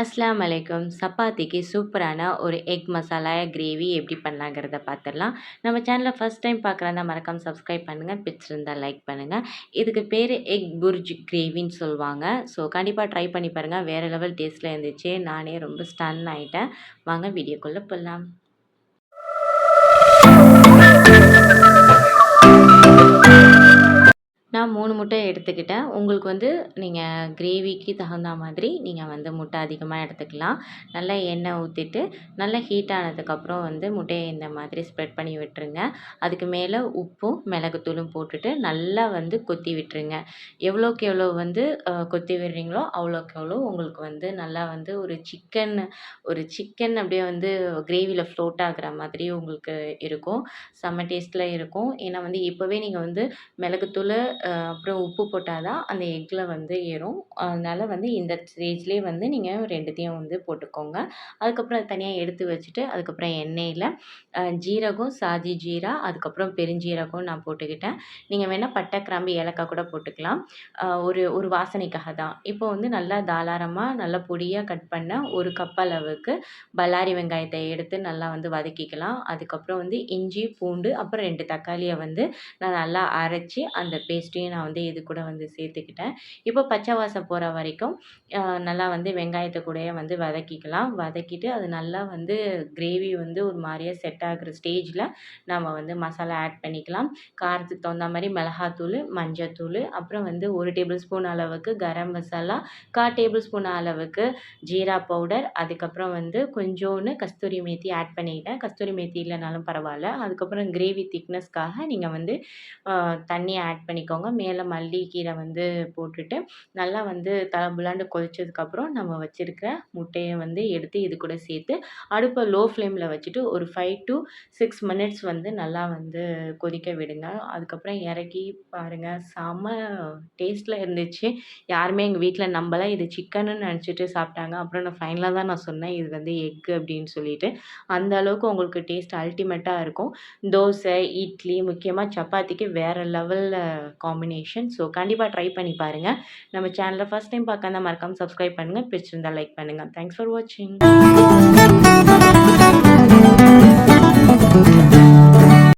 அஸ்லாம் அலைக்கும் சப்பாத்திக்கு சூப்பரான ஒரு எக் மசாலா கிரேவி எப்படி பண்ணலாங்கிறத பார்த்துடலாம் நம்ம சேனலை ஃபஸ்ட் டைம் பார்க்குறதா மறக்காம சப்ஸ்கிரைப் பண்ணுங்கள் பிடிச்சிருந்தால் லைக் பண்ணுங்கள் இதுக்கு பேர் எக் புர்ஜ் கிரேவின்னு சொல்லுவாங்க. ஸோ கண்டிப்பாக ட்ரை பண்ணி பாருங்கள் வேறு லெவல் டேஸ்ட்டில் இருந்துச்சு. நானே ரொம்ப ஸ்டன் ஆகிட்டேன் வாங்க வீடியோக்குள்ளே போடலாம் நான் மூணு முட்டை எடுத்துக்கிட்டேன். உங்களுக்கு வந்து நீங்கள் கிரேவிக்கு தகுந்த மாதிரி நீங்கள் வந்து முட்டை அதிகமாக எடுத்துக்கலாம். நல்லா எண்ணெய் ஊற்றிட்டு நல்லா ஹீட் ஆனதுக்கப்புறம் வந்து முட்டையை இந்த மாதிரி ஸ்ப்ரெட் பண்ணி விட்டுருங்க. அதுக்கு மேலே உப்பும் மிளகுத்தூளும் போட்டுட்டு நல்லா வந்து கொத்தி விட்டுருங்க. எவ்வளோக்கு எவ்வளோ வந்து கொத்தி விடுறீங்களோ அவ்வளோக்கு எவ்வளோ உங்களுக்கு வந்து நல்லா வந்து ஒரு சிக்கன் ஒரு சிக்கன் அப்படியே வந்து கிரேவியில் ஃப்ளோட் ஆகிற மாதிரி உங்களுக்கு இருக்கும். செம்ம டேஸ்ட்டில் இருக்கும். ஏன்னா வந்து இப்போவே நீங்கள் வந்து மிளகுத்தூள் அப்புறம் உப்பு போட்டால் தான் அந்த எக்கில் வந்து ஏறும். அதனால் வந்து இந்த ஸ்டேஜ்லேயே வந்து நீங்கள் ரெண்டுத்தையும் வந்து போட்டுக்கோங்க. அதுக்கப்புறம் அது தனியாக எடுத்து வச்சுட்டு அதுக்கப்புறம் எண்ணெயில் ஜீரகம் சாஜி ஜீரா அதுக்கப்புறம் பெருஞ்சீரகம் நான் போட்டுக்கிட்டேன். நீங்கள் வேணால் பட்டை கிராம்பு ஏலக்காய் கூட போட்டுக்கலாம். ஒரு ஒரு வாசனைக்காக தான். இப்போ வந்து நல்லா தாராளமாக நல்லா பொடியாக கட் பண்ண ஒரு கப் அளவுக்கு பல்லாரி வெங்காயத்தை எடுத்து நல்லா வந்து வதக்கிக்கலாம். அதுக்கப்புறம் வந்து இஞ்சி பூண்டு அப்புறம் ரெண்டு தக்காளியை வந்து நான் நல்லா அரைச்சி அந்த பேஸ்ட்டையும் நான் வந்து இது கூட வந்து சேர்த்துக்கிட்டேன். இப்போ பச்சை வாசம் போகிற வரைக்கும் நல்லா வந்து வெங்காயத்தை கூடயே வந்து வதக்கிக்கலாம். வதக்கிட்டு அது நல்லா வந்து கிரேவி வந்து ஒரு மாதிரியா செட் ஆகிற ஸ்டேஜில் நம்ம வந்து மசாலா ஆட் பண்ணிக்கலாம். காரத்துக்கு தகுந்த மாதிரி மிளகாத்தூள் மஞ்சத்தூள் அப்புறம் வந்து ஒரு டேபிள் ஸ்பூன் அளவுக்கு கரம் மசாலா கா டேபிள் ஸ்பூன் அளவுக்கு ஜீரா பவுடர் அதுக்கப்புறம் வந்து கொஞ்சோன்னு கஸ்தூரி மேத்தி ஆட் பண்ணிக்கிட்டேன். கஸ்தூரி மேத்தி இல்லைனாலும் பரவாயில்ல. அதுக்கப்புறம் கிரேவி திக்னஸ்க்காக நீங்கள் வந்து தண்ணி ஆட் பண்ணிக்கோங்க. மேலே மல்லிக்கீரை வந்து போட்டுட்டு நல்லா வந்து தலபுலாண்டு கொதிச்சதுக்கப்புறம் நம்ம வச்சுருக்கிற முட்டையை வந்து எடுத்து இது கூட சேர்த்து அடுப்பை லோ ஃப்ளேமில் வச்சுட்டு ஒரு ஃபைவ் டு சிக்ஸ் மினிட்ஸ் வந்து நல்லா வந்து கொதிக்க விடுங்க. அதுக்கப்புறம் இறக்கி பாருங்கள் செம்ம டேஸ்ட்டில் இருந்துச்சு. யாருமே எங்கள் வீட்டில் நம்பலை. இது சிக்கன்னு நினச்சிட்டு சாப்பிட்டாங்க அப்புறம் நான் ஃபைனலாக தான் நான் சொன்னேன். இது வந்து எக்கு அப்படின்னு சொல்லிட்டு. அந்த அளவுக்கு உங்களுக்கு டேஸ்ட் அல்டிமேட்டாக இருக்கும். தோசை இட்லி முக்கியமாக சப்பாத்திக்கு வேறு லெவலில் காம்பினேஷன் ஸோ கண்டிப்பாக ட்ரை பண்ணி பாருங்கள் நம்ம சேனலை ஃபஸ்ட் டைம் பார்க்காம மறக்காமல் சப்ஸ்கிரைப் பண்ணுங்கள் பிடிச்சிருந்தால் லைக் பண்ணுங்கள் தேங்க்ஸ் ஃபார் வாட்சிங்